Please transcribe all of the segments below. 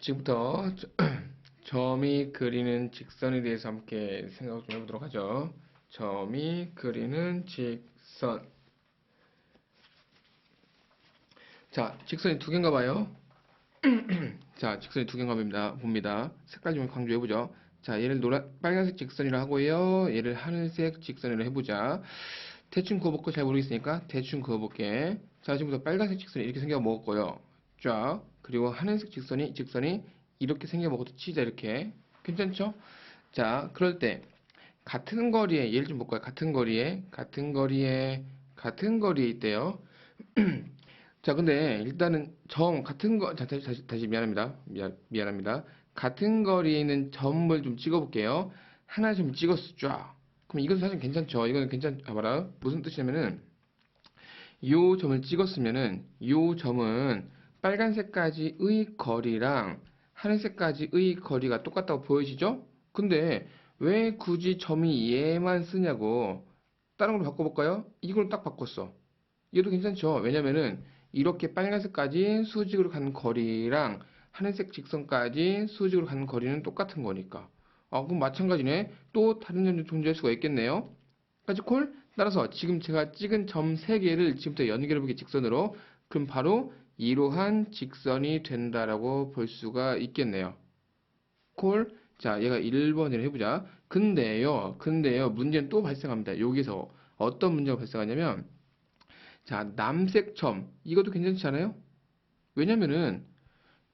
지금부터 저- 점이 그리는 직선에 대해서 함께 생각 좀 해보도록 하죠. 점이 그리는 직선. 자, 직선이 두 개인가 봐요. 자, 직선이 두 개인가 봅니다. 봅니다. 색깔 좀 강조해보죠. 자, 얘를 노란, 빨간색 직선이라 하고요. 얘를 하늘색 직선이라 해보자. 대충 그어볼거 잘 모르겠으니까 대충 그어볼게. 자, 지금부터 빨간색 직선이 이렇게 생겨 먹었고요. 쫙. 그리고 하늘색 직선이, 직선이 이렇게 생겨 먹어도 치자, 이렇게. 괜찮죠? 자, 그럴 때, 같은 거리에, 예를 좀 볼까요? 같은 거리에, 같은 거리에, 같은 거리에 있대요. 자, 근데 일단은 점, 같은 거, 자, 다시, 다시, 다시 미안합니다. 미안, 미안합니다. 같은 거리에 있는 점을 좀 찍어볼게요. 하나 좀 찍었어, 쫙. 그럼 이것은 사실 괜찮죠? 이거는 괜찮, 아, 봐라. 무슨 뜻이냐면은, 요 점을 찍었으면은, 요 점은 빨간색까지의 거리랑 하늘색까지의 거리가 똑같다고 보여지죠? 근데 왜 굳이 점이 얘만 쓰냐고 다른 걸로 바꿔볼까요? 이걸 딱 바꿨어. 얘도 괜찮죠? 왜냐면은 이렇게 빨간색까지 수직으로 가는 거리랑 하늘색 직선까지 수직으로 가는 거리는 똑같은 거니까. 아, 그럼 마찬가지네. 또 다른 점도 존재할 수가 있겠네요. 까지 콜? 따라서 지금 제가 찍은 점 3개를 지금부터 연결해보기 직선으로 그럼 바로 이러한 직선이 된다라고 볼 수가 있겠네요. 콜? 자, 얘가 1번이라 해보자. 근데요, 근데요, 문제는 또 발생합니다. 여기서 어떤 문제가 발생하냐면, 자, 남색 점. 이것도 괜찮지 않아요? 왜냐면은,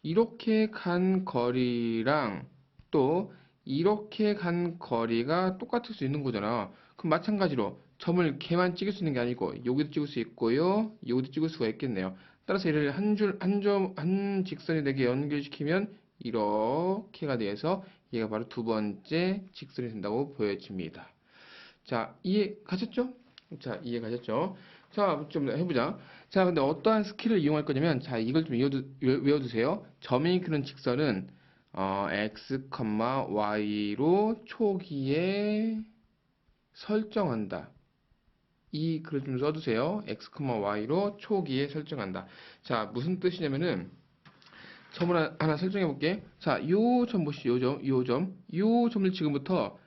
이렇게 간 거리랑 또 이렇게 간 거리가 똑같을 수 있는 거잖아. 그럼 마찬가지로 점을 걔만 찍을 수 있는 게 아니고, 여기도 찍을 수 있고요, 여기도 찍을 수가 있겠네요. 따라서 얘를 한 줄, 한 점, 한 직선이 되게 연결시키면 이렇게가 돼서 얘가 바로 두 번째 직선이 된다고 보여집니다. 자, 이해 가셨죠? 자, 이해 가셨죠? 자, 좀 해보자. 자, 근데 어떠한 스킬을 이용할 거냐면, 자, 이걸 좀 외워두, 외워두세요. 점이 그는 직선은, 어, x, y로 초기에 설정한다. 이 글을 좀 써두세요. x, y로 초기에 설정한다. 자, 무슨 뜻이냐면은, 점을 하나, 설정해 볼게. 자, 요 점 보시죠. 요 점, 요 점. 요 점을 지금부터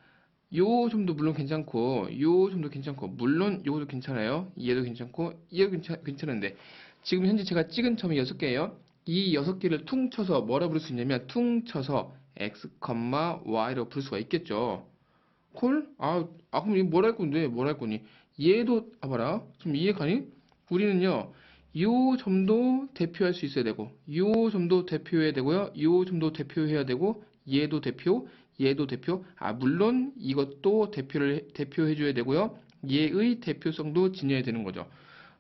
요 점도 물론 괜찮고, 요 점도 괜찮고, 물론 요것도 괜찮아요. 얘도 괜찮고, 얘도 괜찮, 괜찮은데, 지금 현재 제가 찍은 점이 6개예요. 이 6개를 퉁쳐서 뭐라 부를 수 있냐면, 퉁쳐서 x, y로 부를 수가 있겠죠. 콜? 아, 아, 그럼 이거 뭘할 건데, 뭘할 거니? 얘도, 아, 봐라. 좀 이해가니? 우리는요, 요 점도 대표할 수 있어야 되고, 요 점도 대표해야 되고요, 요 점도 대표해야 되고, 얘도 대표, 얘도 대표. 아, 물론 이것도 대표를, 대표해 줘야 되고요, 얘의 대표성도 지녀야 되는 거죠.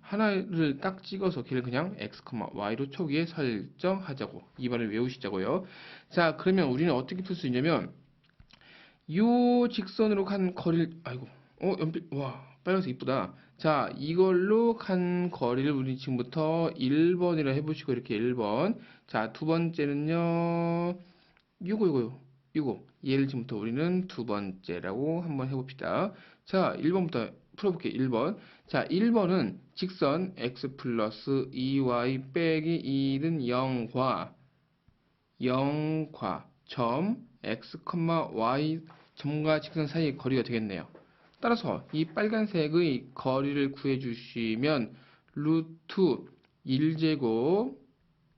하나를 딱 찍어서 걔를 그냥 x, y로 초기에 설정하자고. 이 말을 외우시자고요. 자, 그러면 우리는 어떻게 풀 수 있냐면, 요 직선으로 간 거리를, 아이고, 어, 연필, 와, 빨간색 이쁘다. 자, 이걸로 간 거리를 우리 지금부터 1번이라 해보시고, 이렇게 1번. 자, 두 번째는요, 요거, 요거요. 요거. 얘를 지금부터 우리는 두 번째라고 한번 해봅시다. 자, 1번부터 풀어볼게요. 1번. 자, 1번은 직선 x 플러스 2y 빼기 1은 0과 0과 점 x, y 점과 직선 사이의 거리가 되겠네요. 따라서 이 빨간색의 거리를 구해주시면 루트 1제곱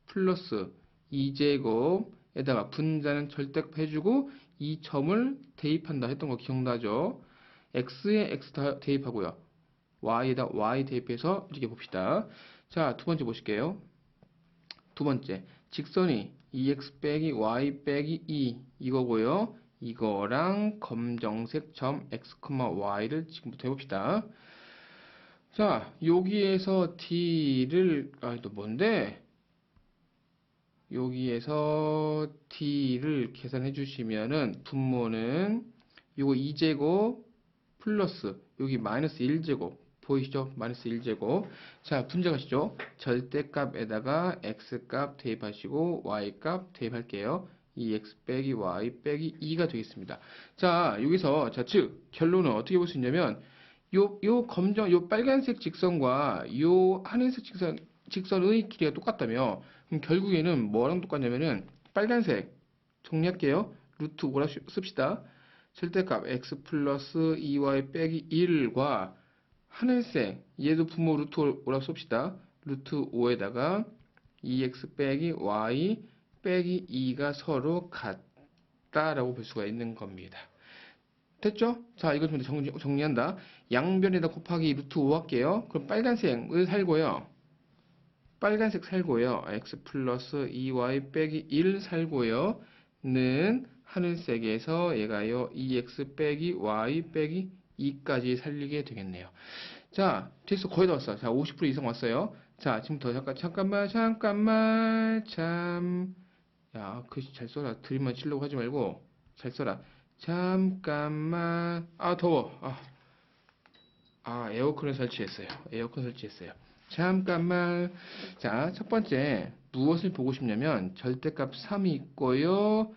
플러스 2제곱에다가 분자는 절대값 해주고 이 점을 대입한다 했던 거 기억나죠? x에 x 다 대입하고요. y에다 y 대입해서 이렇게 봅시다. 자, 두 번째 보실게요. 두 번째, 직선이 2x 빼기 y 빼기 2 이거고요. 이거랑 검정색 점 x, y를 지금부터 해봅시다. 자, 여기에서 d를 아, 또 뭔데? 여기에서 d를 계산해 주시면은 분모는 요거 2제곱 플러스 여기 마이너스 1제곱 보이시죠? 마이너스 1제곱 자 분자 가시죠 절대값에다가 x값 대입하시고 y값 대입할게요 이 x 빼기 y 빼기 2가 되겠습니다 자 여기서 자 즉 결론은 어떻게 볼 수 있냐면 요, 요 검정 요 빨간색 직선과 요 하늘색 직선 직선의 길이가 똑같다며 그럼 결국에는 뭐랑 똑같냐면은 빨간색 정리할게요. 루트 5라 씁시다. 절대값 x 플러스 2y 빼기 1과 하늘색 얘도 부모 루트 5라 씁시다. 루트 5에다가 2x 빼기 y 빼기 2가 서로 같다라고 볼 수가 있는 겁니다. 됐죠? 자, 이거 좀 정리, 정리한다. 양변에다 곱하기 루트 5 할게요. 그럼 빨간색을 살고요. 빨간색 살고요. x 플러스 2y 빼기 1 살고요. 는 하늘색에서 얘가요. 2x 빼기 y 빼기 2까지 살리게 되겠네요. 자, 됐어. 거의 다 왔어. 자, 50% 이상 왔어요. 자, 지금부터 잠깐, 잠깐만, 잠깐만, 참. 야, 글씨 잘 써라. 드림만 치려고 하지 말고, 잘 써라. 잠깐만. 아, 더워. 아, 아 에어컨을 설치했어요. 에어컨 설치했어요. 잠깐만. 자, 첫 번째, 무엇을 보고 싶냐면, 절대값 3이 있고요.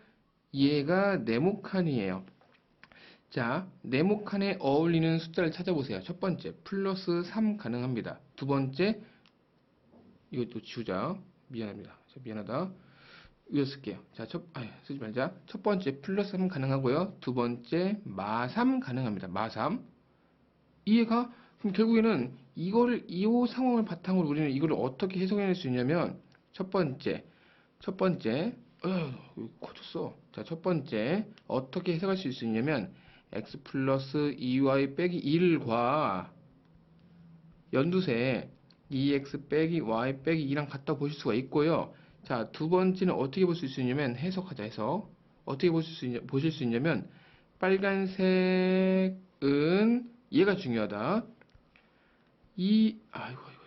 얘가 네모칸이에요. 자, 네모칸에 어울리는 숫자를 찾아보세요. 첫 번째, 플러스 3 가능합니다. 두 번째, 이것도 지우자. 미안합니다. 자, 미안하다. 이거 쓸게요. 자, 첫, 아, 쓰지 말자. 첫 번째, 플러스 3 가능하고요. 두 번째, 마3 가능합니다. 마3. 이해가? 그럼 결국에는 이거를, 이 상황을 바탕으로 우리는 이거를 어떻게 해석해낼 수 있냐면, 첫 번째, 첫 번째, 어, 여기 커졌어. 자, 첫 번째, 어떻게 해석할 수 있느냐면, x 플러스 2y 빼기 1과 연두색 2x 빼기 y 빼기 2랑 같다 보실 수가 있고요. 자, 두 번째는 어떻게 볼 수 있느냐면 해석하자 해서 어떻게 보실 수, 있냐, 보실 수 있냐면 빨간색은 얘가 중요하다. 이 아이고 아이고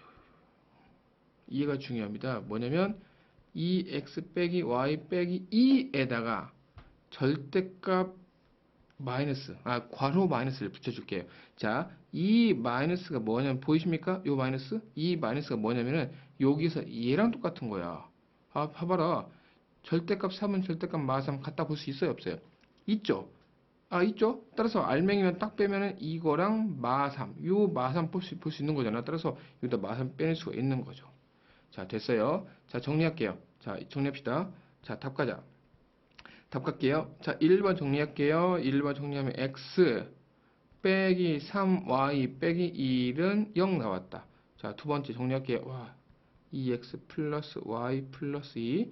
이해가 중요합니다. 뭐냐면 2x 빼기 y 빼기 2에다가 절대값 마이너스, 아, 괄호 마이너스를 붙여줄게요. 자, 이 마이너스가 뭐냐면, 보이십니까? 요 마이너스? 이 마이너스가 뭐냐면은, 여기서 얘랑 똑같은 거야. 아, 봐봐라. 절대값 3은 절대값 마3 갖다 볼 수 있어요? 없어요? 있죠? 아, 있죠? 따라서 알맹이만 딱 빼면은 이거랑 마3, 요 마3 볼 수, 볼 수 있는 거잖아. 따라서 여기다 마3 빼낼 수가 있는 거죠. 자, 됐어요. 자, 정리할게요. 자, 정리합시다. 자, 답 가자. 답 갈게요. 자, 1번 정리할게요. 1번 정리하면 x 빼기 3y 빼기 1은 0 나왔다. 자, 두 번째 정리할게요. 와, 2x 플러스 y 플러스 2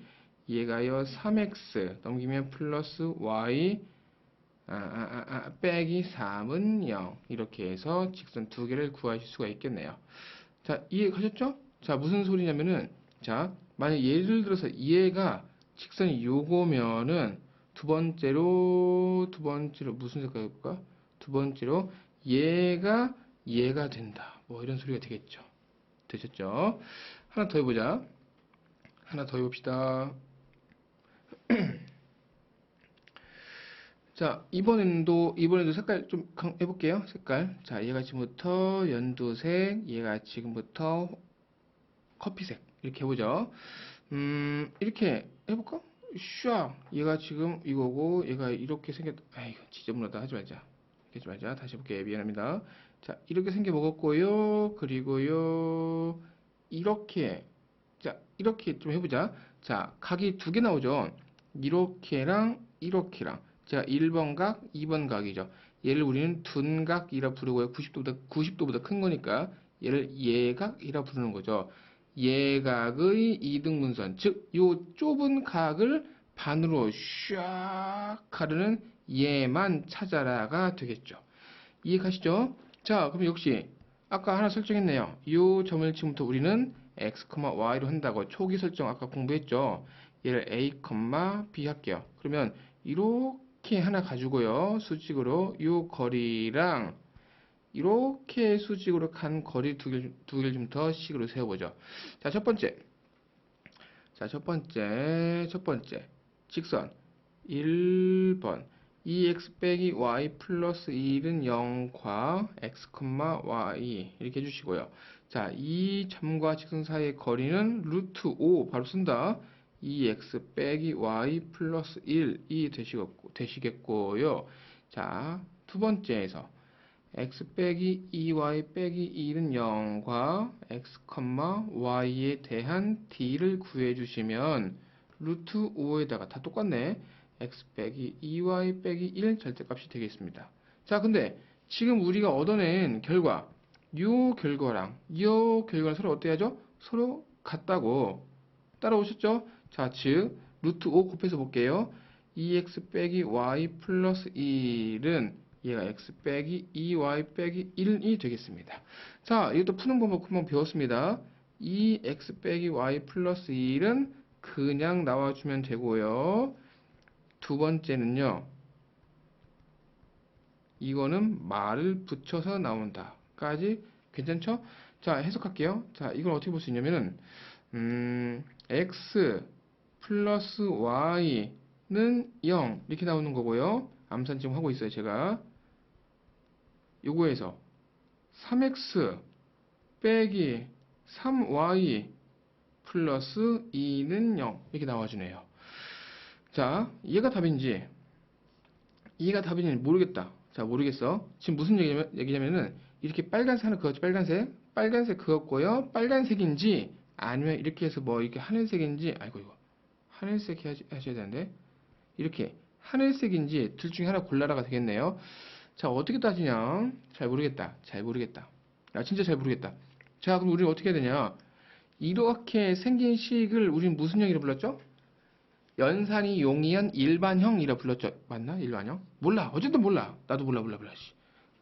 얘가요 3x 넘기면 플러스 y 아, 아, 아, 아, 빼기 3은 0 이렇게 해서 직선 두 개를 구하실 수가 있겠네요. 자, 이해가셨죠? 자, 무슨 소리냐면은 자, 만약 예를 들어서 얘가 직선이 요거면은 두 번째로 두 번째로 무슨 색깔 해볼까? 두 번째로 얘가 얘가 된다. 뭐 이런 소리가 되겠죠. 되셨죠? 하나 더 해보자. 하나 더 해봅시다. 자, 이번에도, 이번에도 색깔 좀 강- 해볼게요. 색깔. 자, 얘가 지금부터 연두색, 얘가 지금부터 커피색. 이렇게 해보죠. 음, 이렇게 해볼까? 슈 얘가 지금 이거고, 얘가 이렇게 생겼, 아이고, 지저분하다. 하지 말자. 하지 말자. 다시 해볼게요. 미안합니다. 자, 이렇게 생겨 먹었고요. 그리고요, 이렇게. 자, 이렇게 좀 해보자. 자, 각이 두 개 나오죠. 이렇게랑 이렇게랑. 자, 1번 각, 2번 각이죠. 얘를 우리는 둔각이라 부르고요. 90도보다 90도보다 큰 거니까 얘를 예각이라 부르는 거죠. 예각의 이등분선, 즉, 요 좁은 각을 반으로 샥 가르는 얘만 찾아라가 되겠죠. 이해가시죠? 자, 그럼 역시 아까 하나 설정했네요. 요 점을 지금부터 우리는 x, y로 한다고 초기 설정 아까 공부했죠. 얘를 a, b 할게요. 그러면 이렇게 하나 가지고요. 수직으로 요 거리랑 이렇게 수직으로 간 거리 두 개를, 두 개를 좀 더 식으로 세워보죠. 자, 첫 번째. 자, 첫 번째, 첫 번째. 직선. 1번. 2x 빼기 y 플러스 1은 0과 x, y 이렇게 해주시고요. 자, 이 점과 직선 사이의 거리는 루트 5 바로 쓴다. 2x 빼기 y 플러스 1이 되시겠고, 되시겠고요. 자, 두 번째에서 x 빼기 2y 빼기 1은 0과 x, y에 대한 d를 구해주시면 루트 5에다가 다 똑같네. X 빼기 2y 빼기 1 절대값이 되겠습니다. 자, 근데 지금 우리가 얻어낸 결과, 요 결과랑 요 결과는 서로 어때야 죠? 서로 같다고 따라오셨죠? 자, 즉 루트 5 곱해서 볼게요. 2x 빼기 y 플러스 1은 얘가 x 빼기 2y 빼기 1이 되겠습니다. 자, 이것도 푸는 방법 금방 배웠습니다. 2x 빼기 y 플러스 1은 그냥 나와주면 되고요. 두 번째는요. 이거는 말을 붙여서 나온다. 까지 괜찮죠? 자, 해석할게요. 자, 이걸 어떻게 볼 수 있냐면은 음, x 플러스 y는 0 이렇게 나오는 거고요. 암산 지금 하고 있어요, 제가. 요거에서 3x 빼기 3y 플러스 2는 0 이렇게 나와주네요. 자, 얘가 답인지 얘가 답인지 모르겠다. 자, 모르겠어. 지금 무슨 얘기냐면, 얘기냐면은 이렇게 빨간색 하나 그었죠. 빨간색. 빨간색 그었고요. 빨간색인지 아니면 이렇게 해서 뭐 이렇게 하늘색인지 아이고 이거 하늘색 해야, 하셔야 되는데 이렇게 하늘색인지 둘 중에 하나 골라라가 되겠네요. 자, 어떻게 따지냐? 잘 모르겠다. 잘 모르겠다. 야, 진짜 잘 모르겠다. 자, 그럼 우리는 어떻게 해야 되냐? 이렇게 생긴 식을 우리는 무슨 형이라 불렀죠? 연산이 용이한 일반형이라 불렀죠. 맞나? 일반형? 몰라. 어쨌든 몰라. 나도 몰라, 몰라, 몰라. 씨.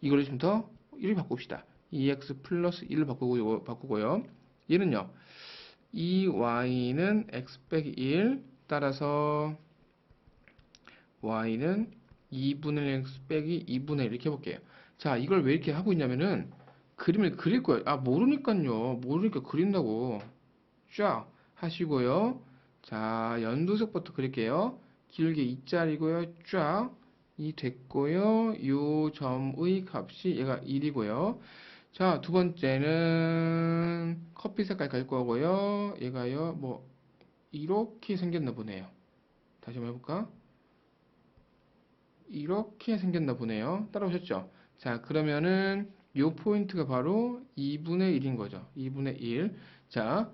이거를 좀 더, 1을 바꿉시다. 2x 플러스 1을 바꾸고, 바꾸고요. 얘는요. 2y는 x 빼기 1 따라서 y는 2분의 x 빼기 2분의 1 이렇게 해볼게요. 자, 이걸 왜 이렇게 하고 있냐면은 그림을 그릴 거예요. 아, 모르니까요. 모르니까 그린다고. 쫙 하시고요. 자, 연두색부터 그릴게요. 길게 2짜리고요. 쫙. 이 됐고요. 요 점의 값이 얘가 1이고요. 자, 두 번째는 커피 색깔 갈 거고요. 얘가요. 뭐 이렇게 생겼나 보네요. 다시 한번 해볼까? 이렇게 생겼나 보네요. 따라오셨죠? 자, 그러면은 요 포인트가 바로 2분의 1인 거죠. 2분의 1. 자,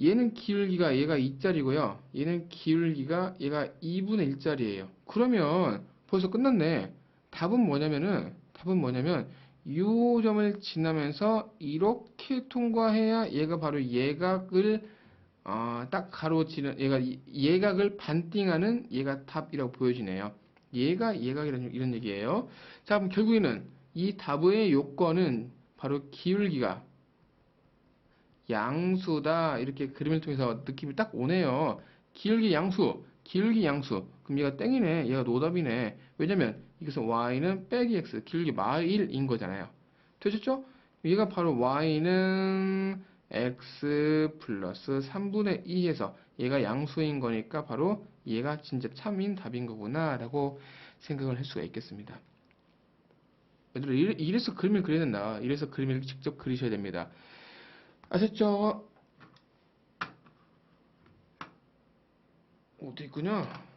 얘는 기울기가 얘가 2짜리고요. 얘는 기울기가 얘가 2분의 1짜리예요. 그러면 벌써 끝났네. 답은 뭐냐면은 답은 뭐냐면 요 점을 지나면서 이렇게 통과해야 얘가 바로 예각을 어, 딱 가로지는 얘가 이- 예각을 반띵하는 얘가 답이라고 보여지네요. 얘가 예각이라는 이런 얘기예요. 자, 그럼 결국에는 이 답의 요건은 바로 기울기가 양수다 이렇게 그림을 통해서 느낌이 딱 오네요. 기울기 양수, 기울기 양수. 그럼 얘가 땡이네. 얘가 노답이네. 왜냐면 이것은 y는 빼기 x, 기울기 마일인 거잖아요. 되셨죠? 얘가 바로 y는 x 플러스 3분의 2에서 얘가 양수인 거니까 바로 얘가 진짜 참인 답인 거구나 라고 생각을 할 수가 있겠습니다. 얘들아 이래- 이래서 그림을 그려야 된다. 이래서 그림을 직접 그리셔야 됩니다. 아셨죠? 어디 있구냐?